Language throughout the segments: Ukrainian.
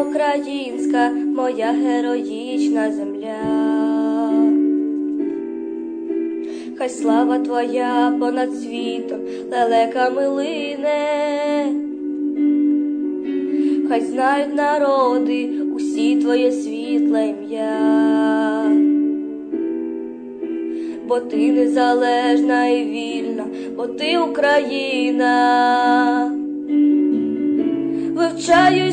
українська, моя героїчна земля. Хай слава твоя понад світом лелеками лине, хай знають народи усі твоє світле ім'я, бо ти незалежна і вільна, бо ти Україна. Вивчаю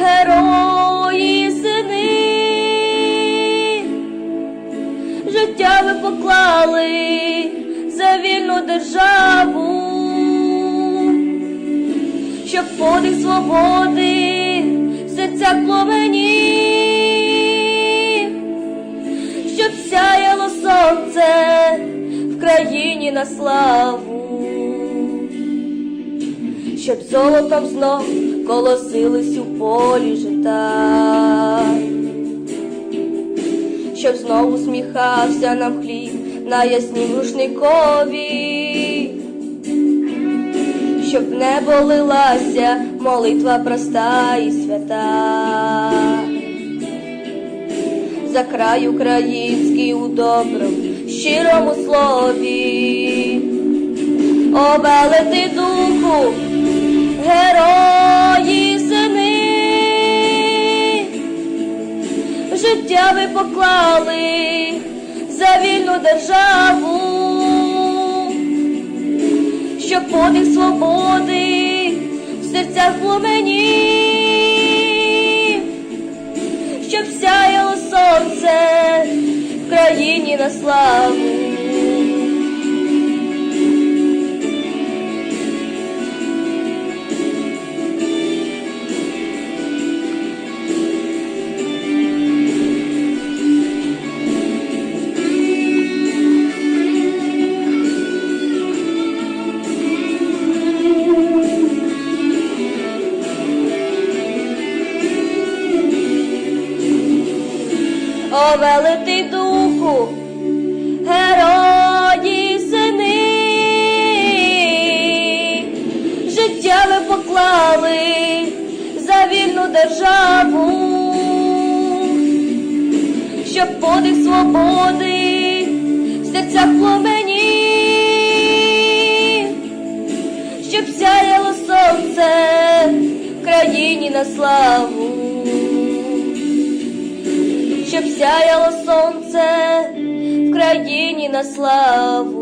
герої сини. Життя ви поклали за вільну державу, щоб подих свободи в серцях пломені, щоб сяяло сонце в країні на славу, щоб золотом знов колосились у полі жита. Щоб знову сміхався нам хліб на яснім рушникові, щоб не болилася молитва проста і свята, за край український у доброму, щирому слові, О, велети духу, вільну державу, щоб подих свободи в серцях пломені, щоб сяяло сонце в країні на славу. О, духу, герої сини, життя ви поклали за вільну державу, щоб подих свободи в серцях пломені, щоб сяяло сонце в країні на славу щоб сяяло сонце в країні на славу.